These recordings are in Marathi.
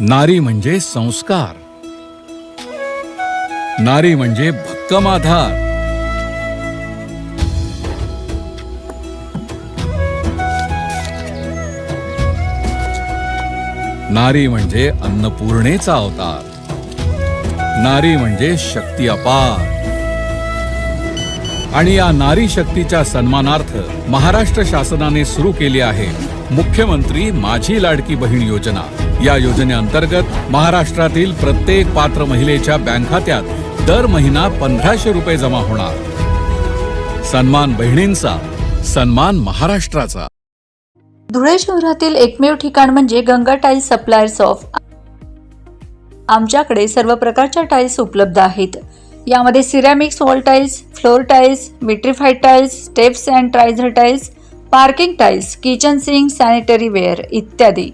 नारी म्हणजे संस्कार. नारी म्हणजे भक्कम आधार नारी म्हणजे अन्नपूर्णेचा अवतार. नारी म्हणजे शक्ती अपार. आणि या नारी शक्तीच्या सन्मानार्थ महाराष्ट्र शासनाने सुरू केली आहे मुख्यमंत्री माझी लाडकी बहीण योजना. या योजनेअंतर्गत महाराष्ट्रातील प्रत्येक पात्र महिलेच्या बँक खात्यात दर महिना पंधराशे रुपये जमा होणार. सन्मान बहिणींचा सन्मान महाराष्ट्राचा. धुळे शहरातील एकमेव ठिकाण म्हणजे गंगा टाईल्स सप्लायर्स ऑफ आमच्याकडे सर्व प्रकारच्या टाईल्स उपलब्ध आहेत. यामध्ये ceramics wall tiles floor tiles vitrified tiles steps and riser tiles parking tiles kitchen sink sanitary ware इत्यादी.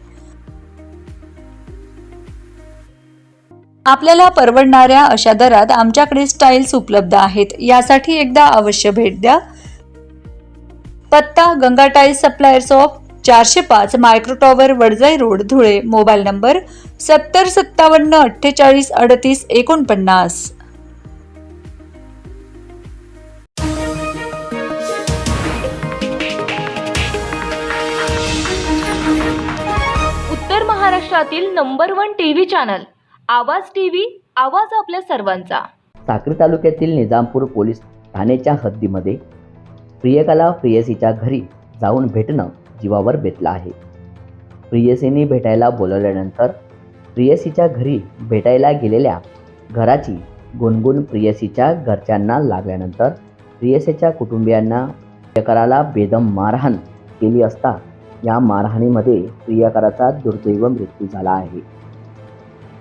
आपल्याला परवडणाऱ्या अशा दरात आमच्याकडे स्टाईल्स उपलब्ध आहेत. यासाठी एकदा अवश्य भेट द्या. पत्ता गंगा टाईल्स सप्लायर्स ऑफ चारशे पाच micro tower Wadjai road Dhule. Mobile number सत्तर सत्तावन्न अठ्ठेचाळीस अडतीस एकोणपन्नास. महाराष्ट्रातील number one T V channel Awaaz T V Awaaz आपल्या सर्वांचा. साक्री तालुक्यातील निजामपूर पोलीस ठाण्याच्या हद्दीमध्ये प्रियकाला प्रियसीच्या घरी जाऊन भेटणं जीवावर बेतलं आहे. प्रियसीने भेटायला बोलवल्यानंतर प्रियसीच्या घरी भेटायला गेलेल्या घराची गुणगुण प्रियसीच्या घरच्यांना लागल्यानंतर प्रियसीच्या कुटुंबियांना प्रियकराला बेदम मारहाण केली असता या मारहाणीमध्ये प्रियकराचा दुर्दैव मृत्यू झाला आहे.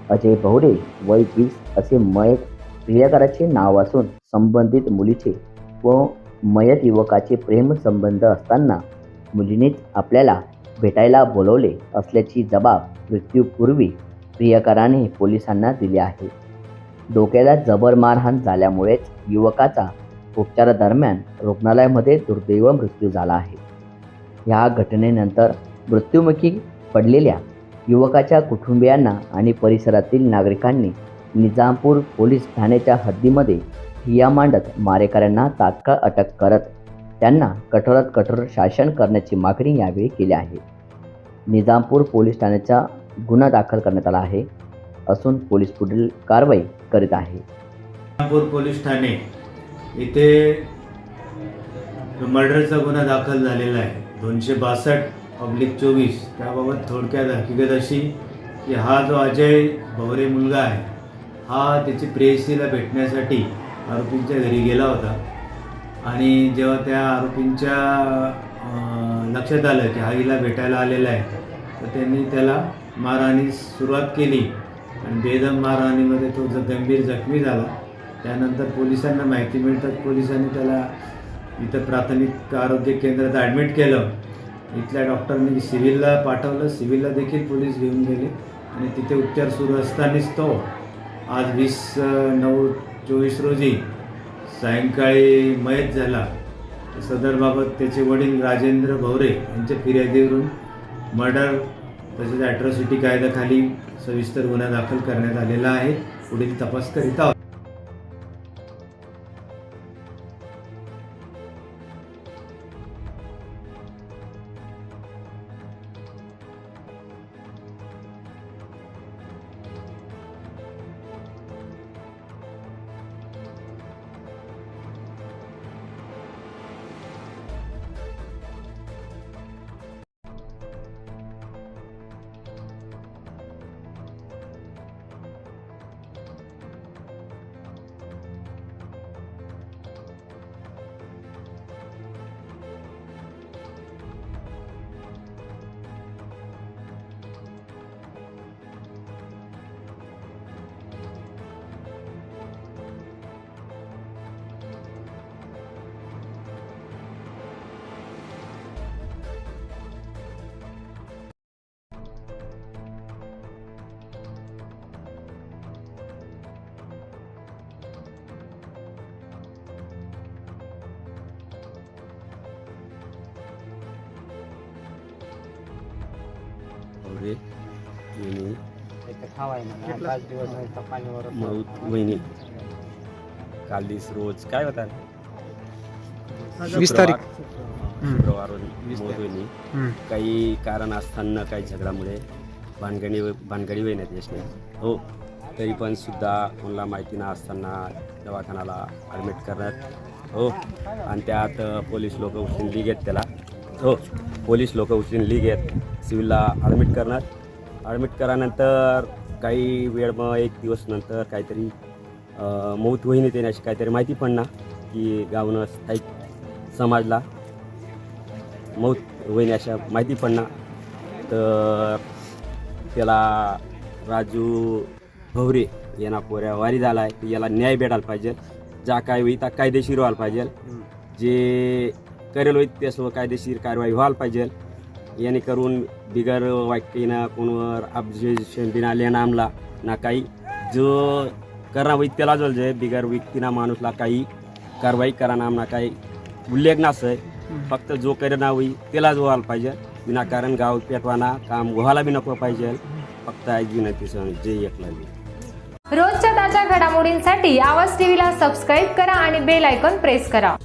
अजय बहुडे वय वीस असे मयत प्रियकराचे नाव असून संबंधित मुलीचे व मयत युवकाचे प्रेमसंबंध असताना मुलीनेच आपल्याला भेटायला बोलवले असल्याची जबाब मृत्यूपूर्वी प्रियकराने पोलिसांना दिली आहे. डोक्याला जबर मारहाण झाल्यामुळेच युवकाचा उपचारादरम्यान रुग्णालयामध्ये दुर्दैव मृत्यू झाला आहे. ह्या घटनेनंतर मृत्युमुखी पडलेल्या युवकाच्या कुटुंबियांना आणि परिसरातील नागरिकांनी निजामपूर पोलीस ठाण्याच्या हद्दीमध्ये ठिया मांडत मारेकऱ्यांना तात्काळ अटक करत त्यांना कठोरात कठोर शासन करण्याची मागणी यावेळी केली आहे. निजामपूर पोलीस ठाण्याचा गुन्हा दाखल करण्यात आला आहे असून पोलीस पुढील कारवाई करीत आहे. निजामपूर पोलीस ठाणे इथे मर्डरचा गुन्हा दाखल झालेला आहे. दोनशे बासष्ट ऑब्लिक चोवीस. त्याबाबत थोडक्यात हकीकत अशी की हा जो अजय भवरे मुलगा आहे हा त्याची प्रेयसीला भेटण्यासाठी आरोपींच्या घरी गेला होता. आणि जेव्हा त्या आरोपींच्या लक्षात आलं की हा हिला भेटायला आलेला आहे तर त्यांनी त्याला मारहाणीस सुरुवात केली. आणि बेदम मारहाणीमध्ये तो ज गंभीर जखमी झाला त्यानंतर पोलिसांना माहिती मिळतात पोलिसांनी त्याला इथं प्राथमिक आरोग्य केंद्रात ॲडमिट केलं. इथल्या डॉक्टरनी सिव्हिलला पाठवलं. सिव्हिलला देखील पोलीस घेऊन गेले. आणि तिथे उपचार सुरू असतानाच तो आज वीस नऊ चोवीस रोजी सायंकाळी मयत झाला. सदरबाबत त्याचे वडील राजेंद्र भवरे यांच्या फिर्यादीवरून मर्डर तसेच ॲट्रॉसिटी कायद्याखाली सविस्तर गुन्हा दाखल करण्यात आलेला आहे. पुढील तपास करीत आहोत. यांनी पाच दिवस पाणीवर मऊ वहिनी काल दिस रोज काय होता? वीस तारीख. शुक्रवार वहिनी. काही कारण असताना काही झगडामुळे भानगडी भानगडी वहिन्यात यश नाही हो तरी पण सुद्धा कोणाला माहिती न असताना दवाखान्याला ॲडमिट करण्यात. हो आणि त्यात पोलीस लोक उचलून घेत त्याला. हो पोलीस लोक उचलून घेत सिव्हिलला ॲडमिट करण्यात ॲडमिट करानंतर काही वेळ मग एक दिवस नंतर काहीतरी मौत वहिनी येते अशी काहीतरी माहिती पडणार की गावनं स्थायिक समाजला मौत वहिनी अशा माहिती पडणार तर त्याला राजू भवरे यांना पोऱ्या वारी झाला आहे की याला न्याय भेटायला पाहिजे. ज्या काय होईल त्या कायदेशीर व्हायला पाहिजे. जे करेल होईल त्यासोबत कायदेशीर कारवाई व्हायला पाहिजे. याने करून बिगर वाक्यनं कोणावर ऑब्जेक्शन बिना लेणा आमला ना काही. जो करणा होईल त्याला जल जे बिगर व्यक्तीना माणूसला काही कारवाई करा नाम ना काही उल्लेख नसय फक्त जो करणा होईल त्यालाच व्हायला पाहिजे. विनाकारण गाव पेटवाना काम व्हायला बी नको पाहिजे. फक्त आज विनंती सण जे एक लागली रोजच्या ताज्या घडामोडींसाठी आवाज टीव्हीला सबस्क्राईब करा आणि बेल आयकॉन प्रेस करा.